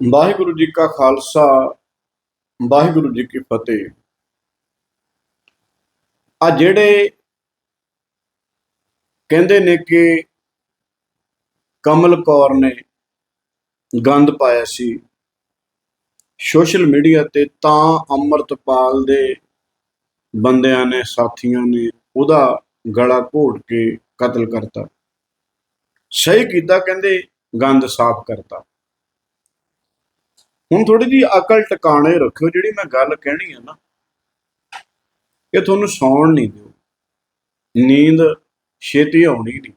ਵਾਹਿਗੁਰੂ ਜੀ ਕਾ ਖਾਲਸਾ, ਵਾਹਿਗੁਰੂ ਜੀ ਕੀ ਫਤਿਹ। ਆ ਜਿਹੜੇ ਕਹਿੰਦੇ ਨੇ ਕਿ ਕਮਲ ਕੌਰ ਨੇ ਗੰਦ ਪਾਇਆ ਸੀ, ਸੋਸ਼ਲ ਮੀਡੀਆ ਤੇ ਤਾਂ ਅੰਮ੍ਰਿਤਪਾਲ ਦੇ ਬੰਦਿਆਂ ਨੇ, ਸਾਥੀਆਂ ਨੇ ਉਹਦਾ ਗਲਾ ਘੋਟ ਕੇ ਕਤਲ ਕਰਤਾ। ਸਹੀ ਕੀਤਾ, ਕਹਿੰਦੇ ਗੰਦ ਸਾਫ਼ ਕਰਤਾ। ਹੁਣ ਥੋੜੀ ਜੀ ਅਕਲ ਟਿਕਾਣੇ ਰੱਖਿਓ, ਜਿਹੜੀ ਮੈਂ ਗੱਲ ਕਹਿਣੀ ਹੈ ਨਾ, ਇਹ ਤੁਹਾਨੂੰ ਸੌਣ ਨਹੀਂ ਦਿਓ। ਨੀਂਦ ਛੇਤੀ ਆਉਣੀ ਨਹੀਂ।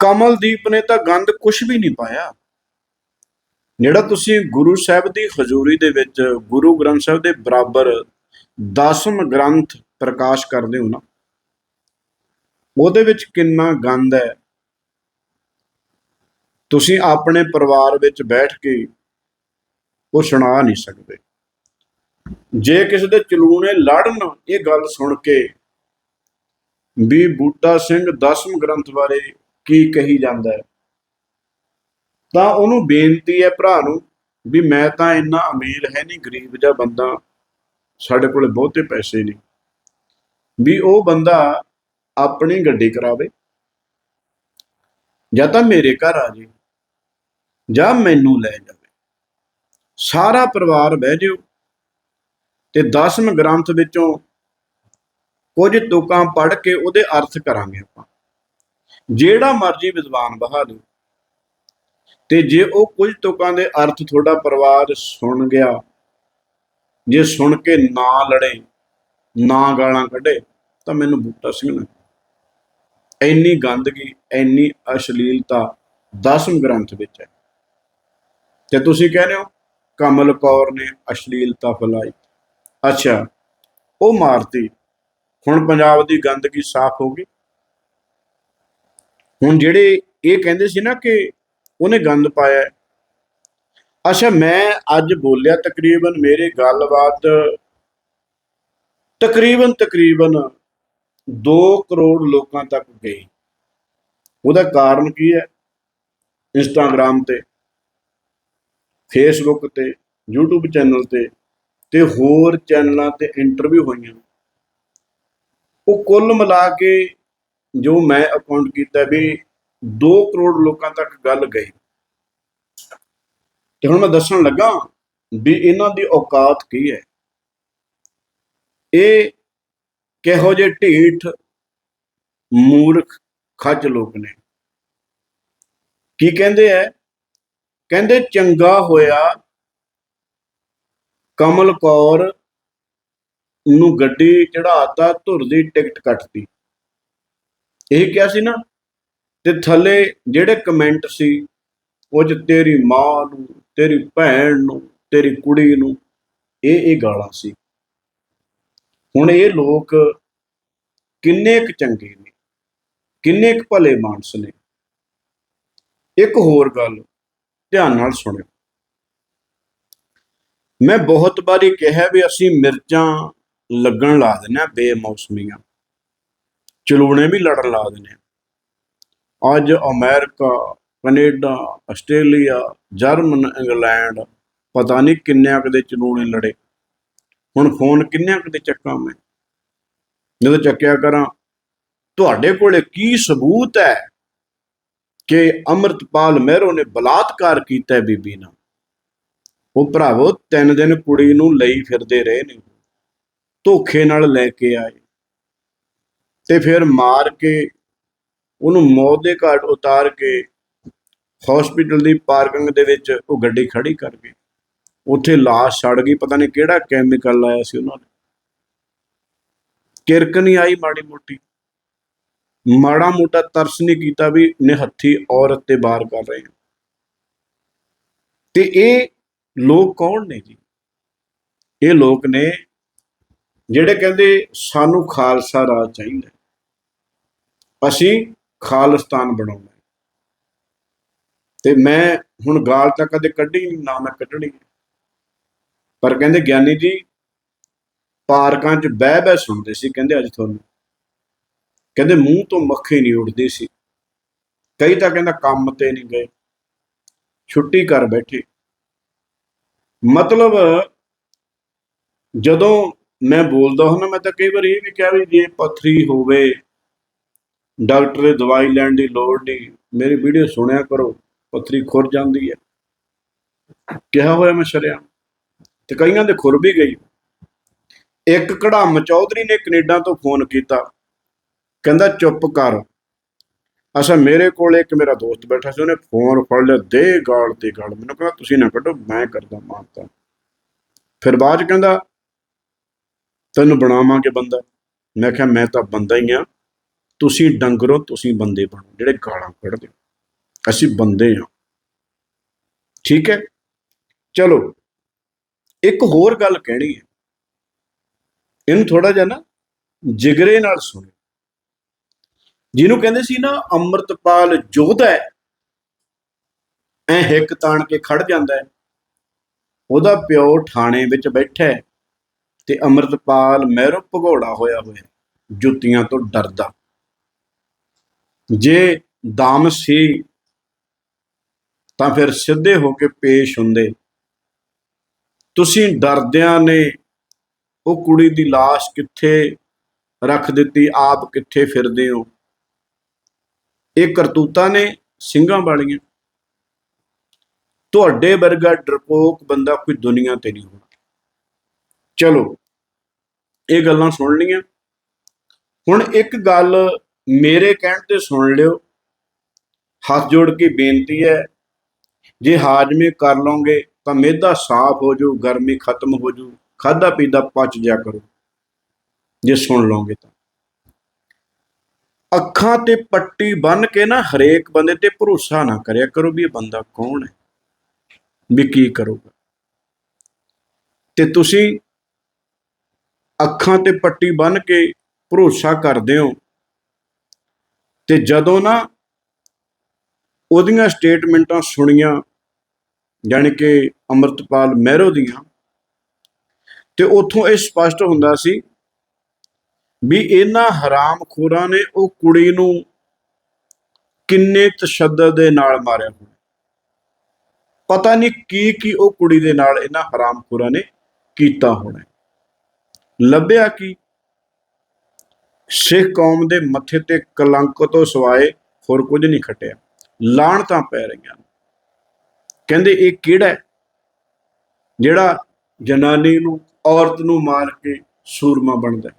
ਕਮਲਦੀਪ ਨੇ ਤਾਂ ਗੰਦ ਕੁਝ ਵੀ ਨਹੀਂ ਪਾਇਆ। ਜਿਹੜਾ ਤੁਸੀਂ ਗੁਰੂ ਸਾਹਿਬ ਦੀ ਹਜ਼ੂਰੀ ਦੇ ਵਿੱਚ, ਗੁਰੂ ਗ੍ਰੰਥ ਸਾਹਿਬ ਦੇ ਬਰਾਬਰ 10ਮ ਗ੍ਰੰਥ ਪ੍ਰਕਾਸ਼ ਕਰਦੇ ਹੋ ਨਾ, ਉਹਦੇ ਵਿੱਚ ਕਿੰਨਾ ਗੰਦ ਹੈ। ਤੁਸੀਂ ਆਪਣੇ ਪਰਿਵਾਰ ਵਿੱਚ ਬੈਠ ਕੇ ਉਹ ਸੁਣਾ ਨਹੀਂ ਸਕਦੇ। ਜੇ ਕਿਸੇ ਦੇ ਚਲੂਣੇ ਲੜਨ, ਇਹ ਗੱਲ ਸੁਣ ਕੇ ਵੀ ਬੂਟਾ ਸਿੰਘ ਦਸਮ ਗ੍ਰੰਥ ਬਾਰੇ ਕੀ ਕਹੀ ਜਾਂਦਾ ਹੈ? ਤਾਂ ਉਹਨੂੰ ਬੇਨਤੀ ਹੈ ਭਰਾ ਨੂੰ ਵੀ ਮੈਂ ਤਾਂ ਇੰਨਾ ਅਮੀਰ ਹੈ ਨਹੀਂ, ਗਰੀਬ ਜਿਹਾ ਬੰਦਾ, ਸਾਡੇ ਕੋਲੇ ਬਹੁਤੇ ਪੈਸੇ ਨਹੀਂ। ਵੀ ਉਹ ਬੰਦਾ ਆਪਣੀ ਗੱਡੀ ਕਰਾਵੇ ਜਾਂ ਤਾਂ ਮੇਰੇ ਘਰ ਆ ਜੇ। ਜਾਂ ਮੈਨੂੰ ਲੈ ਜਾਵੇ। ਸਾਰਾ ਪਰਿਵਾਰ ਬਹਿ ਜਿਓ ਤੇ 10ਵੇਂ ਗ੍ਰੰਥ ਵਿੱਚੋਂ ਕੁਝ ਤੁਕਾਂ ਪੜ੍ਹ ਕੇ ਉਹਦੇ ਅਰਥ ਕਰਾਂਗੇ ਆਪਾਂ। ਜਿਹੜਾ ਮਰਜ਼ੀ ਵਿਦਵਾਨ ਬਹਾ ਲਓ ਤੇ ਜੇ ਉਹ ਕੁਝ ਤੁਕਾਂ ਦੇ ਅਰਥ ਤੁਹਾਡਾ ਪਰਿਵਾਰ ਸੁਣ ਗਿਆ, ਜੇ ਸੁਣ ਕੇ ਨਾ ਲੜੇ, ਨਾ ਗਾਲਾਂ ਕੱਢੇ, ਤਾਂ ਮੈਨੂੰ ਬੂਟਾ ਸਿੰਘ ਨਾ ਇੰਨੀ ਗੰਦਗੀ, ਇੰਨੀ ਅਸ਼ਲੀਲਤਾ ਦਸਮ ਗ੍ਰੰਥ ਵਿੱਚ ਹੈ। ਤੇ ਤੁਸੀਂ ਕਹਿੰਦੇ ਹੋ, ਕਮਲ ਕੌਰ ਨੇ ਅਸ਼ਲੀਲਤਾ ਫੈਲਾਈ। ਅੱਛਾ, ਉਹ ਮਾਰਤੀ। ਹੁਣ ਪੰਜਾਬ ਦੀ ਗੰਦਗੀ ਸਾਫ਼ ਹੋ ਗਈ। ਹੁਣ ਜਿਹੜੇ ਇਹ ਕਹਿੰਦੇ ਸੀ ਨਾ ਕਿ ਉਹਨੇ ਗੰਦ ਪਾਇਆ ਅੱਛਾ, ਮੈਂ ਅੱਜ ਬੋਲਿਆ ਤਕਰੀਬਨ ਮੇਰੇ ਗੱਲਬਾਤ ਤਕਰੀਬਨ ਤਕਰੀਬਨ 2 ਕਰੋੜ ਲੋਕਾਂ ਤੱਕ ਗਈ। ਉਹਦਾ ਕਾਰਨ ਕੀ ਹੈ ਇੰਸਟਾਗ੍ਰam ਤੇ? ਫੇਸਬੁੱਕ ਤੇ, YouTube ਚੈਨਲ ਤੇ ਤੇ ਹੋਰ ਚੈਨਲਾਂ ਤੇ ਇੰਟਰਵਿਊ ਹੋਈਆਂ। ਉਹ ਕੁੱਲ ਮਿਲਾ ਕੇ ਜੋ ਮੈਂ ਅਕਾਊਂਟ ਕੀਤਾ ਵੀ 2 ਕਰੋੜ ਲੋਕਾਂ ਤੱਕ ਗੱਲ ਗਈ। ਤੇ ਹੁਣ ਮੈਂ ਦੱਸਣ ਲੱਗਾ ਵੀ ਇਹਨਾਂ ਦੀ ਔਕਾਤ ਕੀ ਹੈ। ਇਹ ਕਿਹੋ ਜਿਹੇ ਢੀਠ, ਮੂਰਖ, ਖੱਜ ਲੋਕ ਨੇ। ਕੀ ਕਹਿੰਦੇ ਐ ਕਹਿੰਦੇ, ਚੰਗਾ ਹੋਇਆ ਕਮਲ ਕੌਰ ਨੂੰ ਗੱਡੀ ਚੜਾਤਾ ਧੁਰ ਦੀ ਟਿਕਟ ਕੱਟਤੀ। ਇਹ ਕਿਹਾ ਸੀ ਨਾ? ਤੇ ਥੱਲੇ ਜਿਹੜੇ ਕਮੈਂਟ ਸੀ, ਉਹ ਚ ਤੇਰੀ ਮਾਂ ਨੂੰ, ਤੇਰੀ ਭੈਣ ਨੂੰ, ਤੇਰੀ ਕੁੜੀ ਨੂੰ, ਇਹ ਇਹ ਗਾਲਾਂ ਸੀ। ਹੁਣ ਇਹ ਲੋਕ ਕਿੰਨੇ ਕੁ ਚੰਗੇ ਨੇ, ਕਿੰਨੇ ਕੁ ਭਲੇ ਮਾਨਸ ਨੇ। ਇੱਕ ਹੋਰ ਗੱਲ ਧਿਆਨ ਨਾਲ ਸੁਣਿਓ। ਮੈਂ ਬਹੁਤ ਵਾਰੀ ਕਿਹਾ ਵੀ ਅਸੀਂ ਮਿਰਚਾਂ ਲੱਗਣ ਲਾ ਦਿੰਦੇ ਆ ਬੇਮੌਸਮੀਆਂ। ਚਲੂਣੇ ਵੀ ਲੜਨ ਲਾ ਦਿੰਦੇ ਆ ਅੱਜ America, Canada, Australia, German, England ਪਤਾ ਨਹੀਂ ਕਿੰਨਿਆਂ ਕੁ ਚਲੂਣੇ ਲੜੇ। ਹੁਣ ਫੋਨ ਕਿੰਨਿਆਂ ਕਦੇ ਚੱਕਾਂ ਮੈਂ? ਜਦੋਂ ਚੱਕਿਆ ਕਰਾਂ, ਤੁਹਾਡੇ ਕੋਲੇ ਕੀ ਸਬੂਤ ਹੈ? ਕਿ ਅਮਰਤਪਾਲ ਮਹਿਰੋ ਨੇ ਬਲਾਤਕਾਰ ਕੀਤਾ ਬੀਬੀ ਨਾਲ। ਉਹ ਭਰਾਵੋ, ਤਿੰਨ ਦਿਨ ਕੁੜੀ ਨੂੰ ਲਈ ਫਿਰਦੇ ਰਹੇ ਨੇ। ਧੋਖੇ ਨਾਲ ਲੈ ਕੇ ਆਏ। ਤੇ ਫਿਰ ਮਾਰ ਕੇ ਉਹਨੂੰ ਮੌਤ ਦੇ ਘਾਟ ਉਤਾਰ ਕੇ ਹਸਪੀਟਲ ਦੀ ਪਾਰਕਿੰਗ ਦੇ ਵਿੱਚ ਉਹ ਗੱਡੀ ਖੜੀ ਕਰ ਗਏ। ਉੱਥੇ ਲਾਸ਼ ਸੜ ਗਈ। ਪਤਾ ਨਹੀਂ ਕਿਹੜਾ ਕੈਮੀਕਲ ਲਾਇਆ ਸੀ ਉਹਨਾਂ ਨੇ। ਕਿਰਕ ਨਹੀਂ ਆਈ ਮਾੜੀ ਮੋਟੀ। ਮਾੜਾ ਮੋਟਾ ਤਰਸ ਨਹੀਂ ਕੀਤਾ ਵੀ ਨਿਹੱਥੀ ਔਰਤ ਤੇ ਬਾਰ ਕਰ ਰਹੇ ਆ ਤੇ ਇਹ ਲੋਕ ਕੌਣ ਨੇ ਜੀ? ਇਹ ਲੋਕ ਨੇ ਜਿਹੜੇ ਕਹਿੰਦੇ ਸਾਨੂੰ ਖਾਲਸਾ ਰਾਜ ਚਾਹੀਦਾ। ਅਸੀਂ ਖਾਲਿਸਤਾਨ ਬਣਾਉਣਾ ਤੇ ਮੈਂ ਹੁਣ ਗਾਲ ਤਾਂ ਕਦੇ ਕੱਢੀ ਨਹੀਂ, ਨਾ ਮੈਂ ਕੱਢਣੀ। ਪਰ ਕਹਿੰਦੇ ਗਿਆਨੀ ਜੀ ਪਾਰਕਾਂ 'ਚ ਬਹਿ ਬਹਿ ਸੁਣਦੇ ਸੀ, ਕਹਿੰਦੇ ਅੱਜ ਤੁਹਾਨੂੰ ਕਹਿੰਦੇ ਮੂੰਹ ਤੋਂ ਮੱਖੀ ਨਹੀਂ ਉੱਡਦੀ ਸੀ। ਕਈ ਤਾਂ ਕਹਿੰਦਾ ਕੰਮ ਤੇ ਨਹੀਂ ਗਏ। ਛੁੱਟੀ ਕਰ ਬੈਠੇ। ਮਤਲਬ ਜਦੋਂ ਮੈਂ ਬੋਲਦਾ ਹੁੰਦਾ, ਮੈਂ ਤਾਂ ਕਈ ਵਾਰ ਇਹ ਵੀ ਕਿਹਾ ਵੀ ਜੇ ਪੱਥਰੀ ਹੋਵੇ, ਡਾਕਟਰ ਦੀ ਦਵਾਈ ਲੈਣ ਦੀ ਲੋੜ ਨਹੀਂ, ਮੇਰੀ ਵੀਡੀਓ ਸੁਣਿਆ ਕਰੋ, ਪੱਥਰੀ ਖੁਰ ਜਾਂਦੀ ਹੈ। ਕਿਹਾ ਹੋਇਆ ਮੈਂ ਸ਼ਰਿਆ। ਤੇ ਕਈਆਂ ਦੇ ਖੁਰ ਵੀ ਗਈ। ਇੱਕ ਕੜਾਮ ਚੌਧਰੀ ਨੇ ਕੈਨੇਡਾ ਤੋਂ ਫੋਨ ਕੀਤਾ। ਕਹਿੰਦਾ, ਚੁੱਪ ਕਰ। ਅਸਾ ਮੇਰੇ ਕੋਲ ਇੱਕ ਮੇਰਾ ਦੋਸਤ ਬੈਠਾ ਸੀ, ਉਹਨੇ ਫੋਨ ਫੜ ਲਿਆ, ਦੇ ਗਾਲ ਤੇ ਗਾਲ। ਮੈਨੂੰ ਕਹਿੰਦਾ, ਤੁਸੀਂ ਨਾ ਕੱਢੋ, ਮੈਂ ਕਰਦਾ ਮਾਰਤਾ ਫਿਰ ਬਾਅਦ 'ਚ ਕਹਿੰਦਾ, ਤੈਨੂੰ ਬਣਾਵਾਂਗੇ ਬੰਦਾ। ਮੈਂ ਕਿਹਾ, ਮੈਂ ਤਾਂ ਬੰਦਾ ਹੀ ਆ। ਤੁਸੀਂ ਡੰਗਰੋ, ਤੁਸੀਂ ਬੰਦੇ ਬਣੋ, ਜਿਹੜੇ ਗਾਲਾਂ ਕੱਢਦੇ ਹੋ। ਅਸੀਂ ਬੰਦੇ ਆ। ਠੀਕ ਹੈ? ਚਲੋ, ਇੱਕ ਹੋਰ ਗੱਲ ਕਹਿਣੀ ਹੈ। ਇਹਨੂੰ ਥੋੜਾ ਜਿਹਾ ਨਾ ਜਿਗਰੇ ਨਾਲ ਸੁਣੋ ਜਿਹਨੂੰ ਕਹਿੰਦੇ ਸੀ ਨਾ, ਅੰਮ੍ਰਿਤਪਾਲ ਜੋਧਾ ਐ ਹਿੱਕ ਤਾਣ ਕੇ ਖੜ ਜਾਂਦਾ ਹੈ। ਉਹਦਾ ਪਿਓ ਥਾਣੇ ਵਿੱਚ ਬੈਠਾ ਤੇ ਅੰਮ੍ਰਿਤਪਾਲ ਮਹਿਰੋਂ ਭਗੌੜਾ ਹੋਇਆ ਹੋਇਆ ਜੁੱਤੀਆਂ ਤੋਂ ਡਰਦਾ। ਜੇ ਦਮ ਸੀ ਤਾਂ ਫਿਰ ਸਿੱਧੇ ਹੋ ਕੇ ਪੇਸ਼ ਹੁੰਦੇ। ਤੁਸੀਂ ਡਰਦਿਆਂ ਨੇ ਉਹ ਕੁੜੀ ਦੀ লাশ ਕਿੱਥੇ ਰੱਖ ਦਿੱਤੀ, ਆਪ ਕਿੱਥੇ ਫਿਰਦੇ ਹੋ? ਇਹ ਕਰਤੂਤਾਂ ਨੇ ਸਿੰਘਾਂ ਵਾਲੀਆਂ। ਤੁਹਾਡੇ ਵਰਗਾ ਡਰਪੋਕ ਬੰਦਾ ਕੋਈ ਦੁਨੀਆ ਤੇ ਨਹੀਂ ਹੋਣਾ। ਚਲੋ, ਇਹ ਗੱਲਾਂ ਸੁਣ ਲੀਆਂ ਹੁਣ ਇੱਕ ਗੱਲ ਮੇਰੇ ਕਹਿਣ ਤੇ ਸੁਣ ਲਿਓ। ਹੱਥ ਜੋੜ ਕੇ ਬੇਨਤੀ ਹੈ, ਜੇ ਹਾਜ਼ਮੇ ਕਰ ਲਓਗੇ ਤਾਂ ਮਿਹਦਾ ਸਾਫ਼ ਹੋ ਜਾਊ, ਗਰਮੀ ਖਤਮ ਹੋ ਜਾਊ ਖਾਦਾ ਪੀਦਾ ਪਚ ਜਾ ਕਰੋ। ਜੇ ਸੁਣ ਲਓਗੇ ਤਾਂ। ਅੱਖਾਂ ਤੇ ਪੱਟੀ ਬੰਨ ਕੇ ਨਾ ਹਰੇਕ ਬੰਦੇ ਤੇ ਭਰੋਸਾ ਨਾ ਕਰਿਆ ਕਰੋ ਵੀ ਇਹ ਬੰਦਾ ਕੌਣ ਹੈ? ਵੀ ਕੀ ਕਰੂਗਾ? ਤੇ ਤੁਸੀਂ ਅੱਖਾਂ ਤੇ ਪੱਟੀ ਬੰਨ ਕੇ ਭਰੋਸਾ ਕਰਦੇ ਹੋ, ਤੇ ਜਦੋਂ ਨਾ ਉਹਦੀਆਂ ਸਟੇਟਮੈਂਟਾਂ ਸੁਣੀਆਂ ਜਾਣੀ ਕਿ ਅੰਮ੍ਰਿਤਪਾਲ ਮਹਿਰੋ ਦੀਆਂ, ਤੇ ਉੱਥੋਂ ਇਹ ਸਪਸ਼ਟ ਹੁੰਦਾ ਸੀ ਵੀ ਇਹਨਾਂ ਹਰਾਮਖੋਰਾਂ ਨੇ ਉਹ ਕੁੜੀ ਨੂੰ ਕਿੰਨੇ ਤਸ਼ੱਦਦ ਦੇ ਨਾਲ ਮਾਰਿਆ ਹੋਣਾ। ਪਤਾ ਨਹੀਂ ਕੀ ਕੀ ਉਹ ਕੁੜੀ ਦੇ ਨਾਲ ਇਹਨਾਂ ਹਰਾਮਖੋਰਾਂ ਨੇ ਕੀਤਾ ਹੋਣਾ। ਲੱਭਿਆ ਕੀ? ਸਿੱਖ ਕੌਮ ਦੇ ਮੱਥੇ ਤੇ ਕਲੰਕ ਤੋਂ ਸਿਵਾਏ ਹੋਰ ਕੁਝ ਨਹੀਂ ਖਟਿਆ। ਲਾਹਣਤਾਂ ਪੈ ਰਹੀਆਂ ਕਹਿੰਦੇ ਇਹ ਕਿਹੜਾ ਜਿਹੜਾ ਜਨਾਨੀ ਨੂੰ ਔਰਤ ਨੂੰ ਮਾਰ ਕੇ ਸੂਰਮਾ ਬਣਦਾ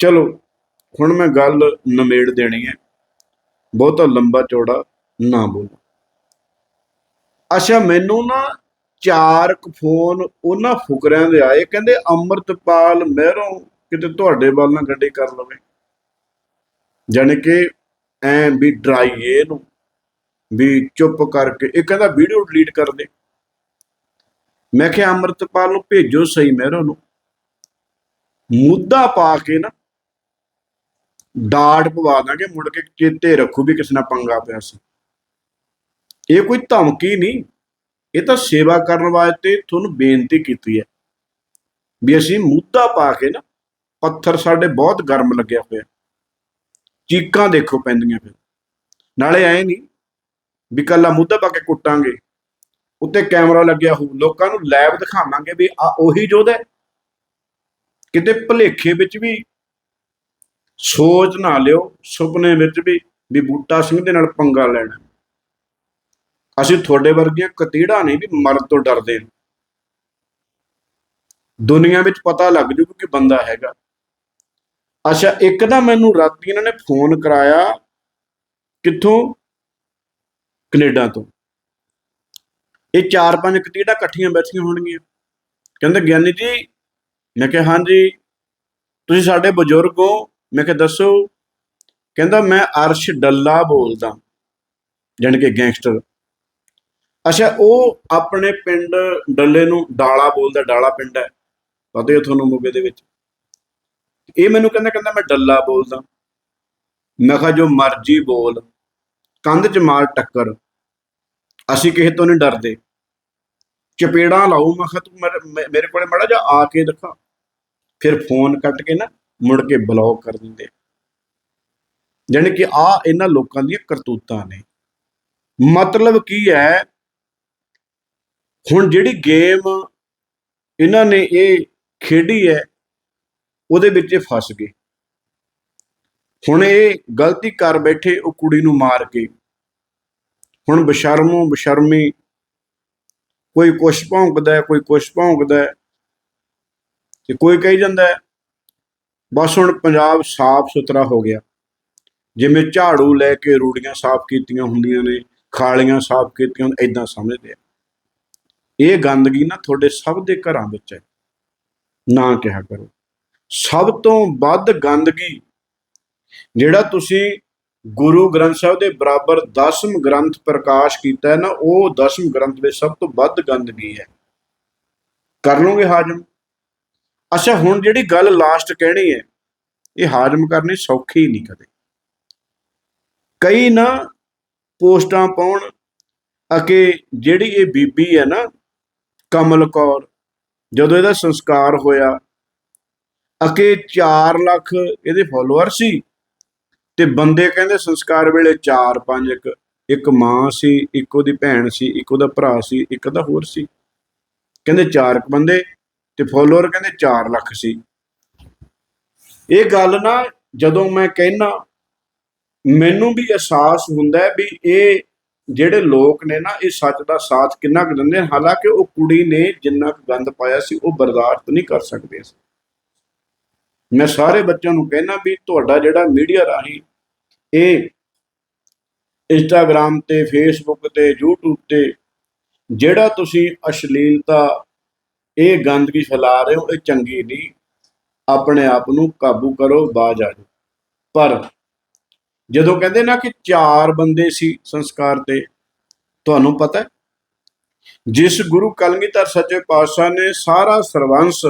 ਚਲੋ, ਹੁਣ ਮੈਂ ਗੱਲ ਨਮੇੜ ਦੇਣੀ ਹੈ। ਬਹੁਤਾ ਲੰਬਾ ਚੌੜਾ ਨਾ ਬੋਲਾਂ। ਅੱਛਾ, ਮੈਨੂੰ ਨਾ ਚਾਰ ਕੁ ਫੋਨ ਉਹਨਾਂ ਫੁਕਰਿਆਂ ਦੇ ਆਏ, ਕਹਿੰਦੇ ਅੰਮ੍ਰਿਤਪਾਲ ਮਹਿਰੋਂ ਕਿਤੇ ਤੁਹਾਡੇ ਵੱਲ ਨਾ ਗੱਡੀ ਕਰ ਲਵੇ। ਜਾਣੀ ਕਿ ਐ ਵੀ ਡਰਾਈਏ ਨੂੰ ਵੀ ਚੁੱਪ ਕਰਕੇ, ਇਹ ਕਹਿੰਦਾ ਵੀਡੀਓ ਡਿਲੀਟ ਕਰ ਦੇ। ਮੈਂ ਕਿਹਾ ਅੰਮ੍ਰਿਤਪਾਲ ਨੂੰ ਭੇਜੋ ਸਹੀ ਮਹਿਰੋਂ ਨੂੰ। ਮੁੱਦਾ ਪਾ ਕੇ ਨਾ ਡਾਟ ਪਵਾ ਦਾਂਗੇ, ਮੁੜ ਕੇ ਚੇਤੇ ਰੱਖੂ ਵੀ ਕਿਸ ਨਾਲ ਪੰਗਾ ਪਿਆ ਸੀ। ਇਹ ਕੋਈ ਧਮਕੀ ਨਹੀਂ। ਇਹ ਤਾਂ ਸੇਵਾ ਕਰਨ ਵਾਸਤੇ ਤੁਹਾਨੂੰ ਬੇਨਤੀ ਕੀਤੀ ਹੈ ਵੀ ਅਸੀਂ ਮੁੱਦਾ ਪਾ ਕੇ ਨਾ ਪੱਥਰ ਸਾਡੇ ਬਹੁਤ ਗਰਮ ਲੱਗਿਆ ਹੋਇਆ। ਚੀਕਾਂ ਦੇਖੋ ਪੈਂਦੀਆਂ ਫਿਰ। ਨਾਲੇ ਐ ਨਹੀਂ ਵੀ ਕੱਲਾ ਮੁੱਦਾ ਪਾ ਕੇ ਕੁੱਟਾਂਗੇ, ਉੱਤੇ ਕੈਮਰਾ ਲੱਗਿਆ ਹੋਊ, ਲੋਕਾਂ ਨੂੰ ਲਾਈਵ ਦਿਖਾਵਾਂਗੇ ਵੀ ਆ ਉਹੀ ਜੋਧਾ ਹੈ। ਕਿਤੇ ਭਲੇਖੇ ਵਿੱਚ ਵੀ ਸੋਚ ਨਾ ਲਿਓ, ਸੁਪਨੇ ਵਿੱਚ ਵੀ ਵੀ ਬੂਟਾ ਸਿੰਘ ਦੇ ਨਾਲ ਪੰਗਾ ਲੈਣਾ। ਅਸੀਂ ਤੁਹਾਡੇ ਵਰਗੀਆਂ ਕਤੀੜਾ ਨਹੀਂ ਵੀ ਮਰਨ ਤੋਂ ਡਰਦੇ ਹਾਂ। ਦੁਨੀਆ ਵਿੱਚ ਪਤਾ ਲੱਗ ਜੂ ਕਿ ਬੰਦਾ ਹੈਗਾ। ਅੱਛਾ, ਇੱਕ ਤਾਂ ਮੈਨੂੰ ਰਾਤੀ ਇਹਨਾਂ ਨੇ ਫੋਨ ਕਰਾਇਆ ਕਿੱਥੋਂ? ਕੈਨੇਡਾ ਤੋਂ। ਇਹ ਚਾਰ ਪੰਜ ਕਤੀੜਾ ਇਕੱਠੀਆਂ ਬੈਠੀਆਂ ਹੋਣਗੀਆਂ। ਕਹਿੰਦੇ, ਗਿਆਨੀ ਜੀ, ਮੈਂ ਕਿਹਾ, ਹਾਂਜੀ, ਤੁਸੀਂ ਸਾਡੇ ਬਜ਼ੁਰਗ ਹੋ ਮੈਂ ਕਿਹਾ, ਦੱਸੋ। ਕਹਿੰਦਾ, ਮੈਂ ਅਰਸ਼ ਡੱਲਾ ਬੋਲਦਾ, ਜਾਣੀ ਕਿ ਗੈਂਗਸਟਰ ਅੱਛਾ, ਉਹ ਆਪਣੇ ਪਿੰਡ ਡੱਲੇ ਨੂੰ ਡਾਲਾ ਬੋਲਦਾ, ਡਾਲਾ ਪਿੰਡ ਹੈ ਪਤਾ ਹੈ ਤੁਹਾਨੂੰ ਮੋਗੇ ਦੇ ਵਿੱਚ। ਇਹ ਮੈਨੂੰ ਕਹਿੰਦਾ ਕਹਿੰਦਾ, ਮੈਂ ਡੱਲਾ ਬੋਲਦਾ। ਮੈਂ ਕਿਹਾ, ਜੋ ਮਰਜ਼ੀ ਬੋਲ, ਕੰਧ 'ਚ ਮਾਰ ਟੱਕਰ, ਅਸੀਂ ਕਿਸੇ ਤੋਂ ਨਹੀਂ ਡਰਦੇ। ਚਪੇੜਾਂ ਲਾਉ ਮੈਂ ਕਿਹਾ, ਤੂੰ ਮੇਰੇ- ਮੇ- ਮੇਰੇ ਕੋਲੇ ਮੜਾ ਜਾ ਆ ਕੇ ਦਿਖਾ। ਫਿਰ ਫੋਨ ਕੱਟ ਕੇ ਨਾ ਮੁੜ ਕੇ ਬਲੌਕ ਕਰ ਦਿੰਦੇ ਜਾਣੀ ਕਿ ਆ ਇਹਨਾਂ ਲੋਕਾਂ ਦੀਆਂ ਕਰਤੂਤਾਂ ਨੇ। ਮਤਲਬ ਕੀ ਹੈ, ਹੁਣ ਜਿਹੜੀ ਗੇਮ ਇਹਨਾਂ ਨੇ ਇਹ ਖੇਡੀ ਹੈ, ਉਹਦੇ ਵਿੱਚ ਇਹ ਫਸ ਗਏ। ਹੁਣ ਇਹ ਗਲਤੀ ਕਰ ਬੈਠੇ, ਉਹ ਕੁੜੀ ਨੂੰ ਮਾਰ ਕੇ। ਹੁਣ ਬਸ਼ਰਮੋਂ, ਬਸ਼ਰਮੀ, ਕੋਈ ਕੁਛ ਭੌਂਕਦਾ ਕੋਈ ਕੁਛ ਭੌਂਕਦਾ ਤੇ ਕੋਈ ਕਹੀ ਜਾਂਦਾ ਬਸ ਹੁਣ ਪੰਜਾਬ ਸਾਫ਼ ਸੁਥਰਾ ਹੋ ਗਿਆ। ਜਿਵੇਂ ਝਾੜੂ ਲੈ ਕੇ ਰੂੜੀਆਂ ਸਾਫ਼ ਕੀਤੀਆਂ ਹੁੰਦੀਆਂ ਨੇ, ਖਾਲੀਆਂ ਸਾਫ਼ ਕੀਤੀਆਂ ਐਦਾਂ ਸਮਝਦੇ ਆ। ਇਹ ਗੰਦਗੀ ਨਾ ਤੁਹਾਡੇ ਸਭ ਦੇ ਘਰਾਂ ਵਿੱਚ ਹੈ। ਨਾ ਕਿਹਾ ਕਰੋ। ਸਭ ਤੋਂ ਵੱਧ ਗੰਦਗੀ ਜਿਹੜਾ ਤੁਸੀਂ ਗੁਰੂ ਗ੍ਰੰਥ ਸਾਹਿਬ ਦੇ ਬਰਾਬਰ 10ਮ ਗ੍ਰੰਥ ਪ੍ਰਕਾਸ਼ ਕੀਤਾ ਹੈ ਨਾ, ਉਹ 10ਮ ਗ੍ਰੰਥ ਵਿੱਚ ਸਭ ਤੋਂ ਵੱਧ ਗੰਦਗੀ ਹੈ। ਕਰ ਲਓਗੇ ਹਾਜ਼ਮ? ਅੱਛਾ, ਹੁਣ ਜਿਹੜੀ ਗੱਲ ਲਾਸਟ ਕਹਿਣੀ ਹੈ, ਇਹ ਹਾਜ਼ਮ ਕਰਨੀ ਸੌਖੀ ਨਹੀਂ ਕਦੇ। ਕਈ ਨਾ ਪੋਸਟਾਂ ਪਾਉਣ ਅਕੇ ਜਿਹੜੀ ਇਹ ਬੀਬੀ ਹੈ ਨਾ, ਕਮਲ ਕੌਰ, ਜਦੋਂ ਇਹਦਾ ਸੰਸਕਾਰ ਹੋਇਆ ਅਕੇ 4 ਲੱਖ ਇਹਦੇ ਫਾਲੋਅਰ ਸੀ ਤੇ ਬੰਦੇ ਕਹਿੰਦੇ ਸੰਸਕਾਰ ਵੇਲੇ 4 5 ਇੱਕ ਇੱਕ ਮਾਂ ਸੀ, ਇੱਕ ਉਹਦੀ ਭੈਣ ਸੀ, ਇੱਕ ਉਹਦਾ ਭਰਾ ਸੀ, ਇੱਕ ਦਾ ਹੋਰ ਸੀ। ਕਹਿੰਦੇ 4 ਬੰਦੇ ਤੇ ਫੋਲੋਅਰ ਕਹਿੰਦੇ 4 ਲੱਖ ਸੀ। ਇਹ ਗੱਲ ਨਾ ਜਦੋਂ ਮੈਂ ਕਹਿਣਾ ਮੈਨੂੰ ਵੀ ਅਹਿਸਾਸ ਹੁੰਦਾ ਵੀ ਇਹ ਜਿਹੜੇ ਲੋਕ ਨੇ ਨਾ, ਇਹ ਸੱਚ ਦਾ ਸਾਥ ਕਿੰਨਾ ਕੁ ਦਿੰਦੇ ਹਾਲਾਂਕਿ ਉਹ ਕੁੜੀ ਨੇ ਜਿੰਨਾ ਕੁ ਗੰਦ ਪਾਇਆ ਸੀ, ਉਹ ਬਰਦਾਸ਼ਤ ਨਹੀਂ ਕਰ ਸਕਦੇ ਸੀ ਮੈਂ ਸਾਰੇ ਬੱਚਿਆਂ ਨੂੰ ਕਹਿਣਾ ਵੀ ਤੁਹਾਡਾ ਜਿਹੜਾ ਮੀਡੀਆ ਰਾਹੀਂ ਇਹ ਇੰਸਟਾਗ੍ਰam ਤੇ, ਫੇਸਬੁੱਕ ਤੇ, YouTube ਤੇ, ਜਿਹੜਾ ਤੁਸੀਂ ਅਸ਼ਲੀਲਤਾ ਇਹ ਗੰਦਗੀ ਫੈਲਾ ਰਹੇ ਹੋ, ਇਹ ਚੰਗੀ ਨਹੀਂ ਆਪਣੇ ਆਪ ਨੂੰ ਕਾਬੂ ਕਰੋ, ਬਾਜ ਆ ਜਾਓ। ਪਰ ਜਦੋਂ ਕਹਿੰਦੇ ਨਾ ਕਿ ਚਾਰ ਬੰਦੇ ਸੀ ਸੰਸਕਾਰ ਤੇ, ਤੁਹਾਨੂੰ ਪਤਾ ਜਿਸ ਗੁਰੂ ਕਲਗੀਧਰ ਸੱਚੇ ਪਾਤਸ਼ਾਹ ਨੇ ਸਾਰਾ ਸਰਵੰਸ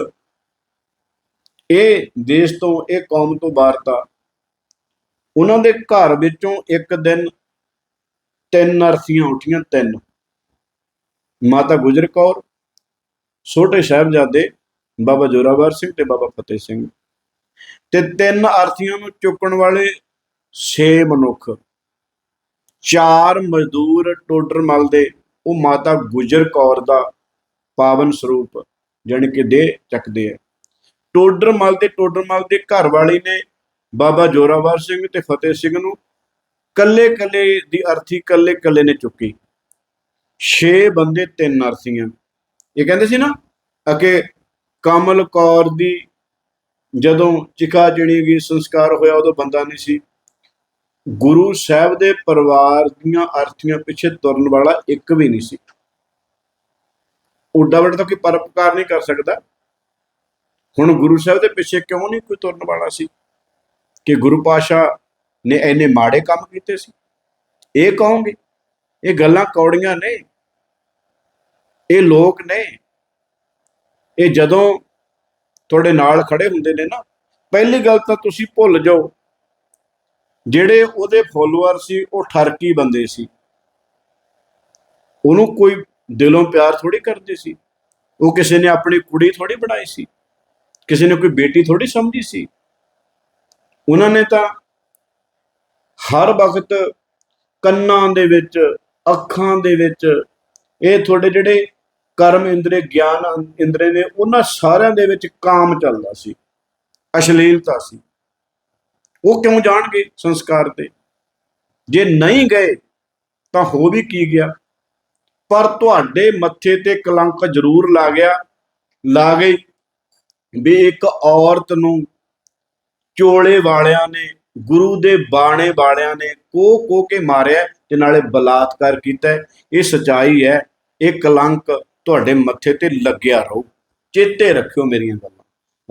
ਇਹ ਦੇਸ਼ ਤੋਂ, ਇਹ ਕੌਮ ਤੋਂ ਵਾਰਤਾ। ਉਹਨਾਂ ਦੇ ਘਰ ਵਿੱਚੋਂ ਇੱਕ ਦਿਨ ਤਿੰਨ ਅਰਥੀਆਂ ਉੱਠੀਆਂ, ਤਿੰਨ। ਮਾਤਾ ਗੁਜਰ ਕੌਰ ਛੋਟੇ ਸਾਹਿਬਜ਼ਾਦੇ ਬਾਬਾ ਜੋਰਾਵਰ ਸਿੰਘ ਤੇ ਬਾਬਾ ਫਤਿਹ ਸਿੰਘ। ਤੇ ਤਿੰਨ ਅਰਥੀਆਂ ਨੂੰ ਚੁੱਕਣ ਵਾਲੇ 6 ਮਨੁੱਖ। ਚਾਰ ਮਜ਼ਦੂਰ ਟੋਡਰਮਲ ਦੇ, ਉਹ ਮਾਤਾ ਗੁਜਰ ਕੌਰ ਦਾ ਪਾਵਨ ਸਰੂਪ, ਜਾਣੀ ਕਿ ਦੇ ਚੱਕਦੇ ਆ। ਟੋਡਰਮਲ ਤੇ ਟੋਡਰਮਲ ਦੇ ਘਰ ਵਾਲੀ ਨੇ ਬਾਬਾ ਜੋਰਾਵਰ ਸਿੰਘ ਤੇ ਫਤਿਹ ਸਿੰਘ ਨੂੰ ਕੱਲੇ ਕੱਲੇ ਦੀ ਅਰਥੀ ਕੱਲੇ ਕੱਲੇ ਨੇ ਚੁੱਕੀ। 6 ਬੰਦੇ, ਤਿੰਨ ਅਰਥੀਆਂ। ਇਹ ਕਹਿੰਦੇ ਸੀ ਨਾ ਅਕੇ ਕਮਲ ਕੌਰ ਦੀ ਜਦੋਂ ਚਿਕਾ ਜਣੀ ਗਈ ਸੰਸਕਾਰ ਹੋਇਆ, ਉਦੋਂ ਬੰਦਾ ਨਹੀਂ ਸੀ। ਗੁਰੂ ਸਾਹਿਬ ਦੇ ਪਰਿਵਾਰ ਦੀਆਂ ਅਰਥੀਆਂ ਪਿੱਛੇ ਤੁਰਨ ਵਾਲਾ ਇੱਕ ਵੀ ਨਹੀਂ ਸੀ। ਉੱਡਾ ਵੱਡਾ ਤਾਂ ਕੋਈ ਪਰਪਕਾਰ ਨਹੀਂ ਕਰ ਸਕਦਾ? ਹੁਣ ਗੁਰੂ ਸਾਹਿਬ ਦੇ ਪਿੱਛੇ ਕਿਉਂ ਨਹੀਂ ਕੋਈ ਤੁਰਨ ਵਾਲਾ ਸੀ? ਕਿ ਗੁਰੂ ਪਾਸ਼ਾ ਨੇ ਐਨੇ ਮਾੜੇ ਕੰਮ ਕੀਤੇ ਸੀ? ਇਹ ਕਹੋਗੇ? ਇਹ ਗੱਲਾਂ ਕੌੜੀਆਂ ਨੇ। ਇਹ ਲੋਕ ਨੇ, ਇਹ ਜਦੋਂ ਤੁਹਾਡੇ ਨਾਲ ਖੜੇ ਹੁੰਦੇ ਨੇ ਨਾ, ਪਹਿਲੀ ਗੱਲ ਤਾਂ ਤੁਸੀਂ ਭੁੱਲ ਜਾਓ, ਜਿਹੜੇ ਉਹਦੇ ਫੋਲੋਅਰ ਸੀ, ਉਹ ਠਰਕੀ ਬੰਦੇ ਸੀ। ਉਹਨੂੰ ਕੋਈ ਦਿਲੋਂ ਪਿਆਰ ਥੋੜੀ ਕਰਦੇ ਸੀ। ਉਹ ਕਿਸੇ ਨੇ ਆਪਣੀ ਕੁੜੀ ਥੋੜੀ ਬਣਾਈ ਸੀ, ਕਿਸੇ ਨੇ ਕੋਈ ਬੇਟੀ ਥੋੜੀ ਸਮਝੀ ਸੀ। ਉਹਨਾਂ ਨੇ ਤਾਂ ਹਰ ਵਕਤ ਕੰਨਾਂ ਦੇ ਵਿੱਚ, ਅੱਖਾਂ ਦੇ ਵਿੱਚ, ਇਹ ਤੁਹਾਡੇ ਜਿਹੜੇ ਕਰਮ ਇੰਦਰੇ, ਗਿਆਨ ਇੰਦਰੇ ਨੇ ਉਹਨਾਂ ਸਾਰਿਆਂ ਦੇ ਵਿੱਚ ਕਾਮ ਚੱਲਦਾ ਸੀ, ਅਸ਼ਲੀਲਤਾ ਸੀ। ਉਹ ਕਿਉਂ ਜਾਣਗੇ ਸੰਸਕਾਰ ਤੇ? ਜੇ ਨਹੀਂ ਗਏ, ਤਾਂ ਹੋ ਵੀ ਕੀ ਗਿਆ? ਪਰ ਤੁਹਾਡੇ ਮੱਥੇ ਤੇ ਕਲੰਕ ਜ਼ਰੂਰ ਲਾ ਗਿਆ, ਲਾ ਗਈ ਵੀ ਇੱਕ ਔਰਤ ਨੂੰ ਚੋਲੇ ਵਾਲਿਆਂ ਨੇ, ਗੁਰੂ ਦੇ ਬਾਣੇ ਵਾਲਿਆਂ ਨੇ ਕੋ ਕੋ ਕੇ ਮਾਰਿਆ ਤੇ ਨਾਲੇ ਬਲਾਤਕਾਰ ਕੀਤਾ। ਇਹ ਸਚਾਈ ਹੈ, ਇਹ ਕਲੰਕ ਤੁਹਾਡੇ ਮੱਥੇ ਤੇ ਲੱਗਿਆ ਰਹੂ, ਚੇਤੇ ਰੱਖਿਓ ਮੇਰੀਆਂ ਗੱਲਾਂ।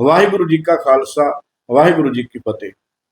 ਵਾਹਿਗੁਰੂ ਜੀ ਕਾ ਖਾਲਸਾ, ਵਾਹਿਗੁਰੂ ਜੀ ਕੀ ਫਤਿਹ।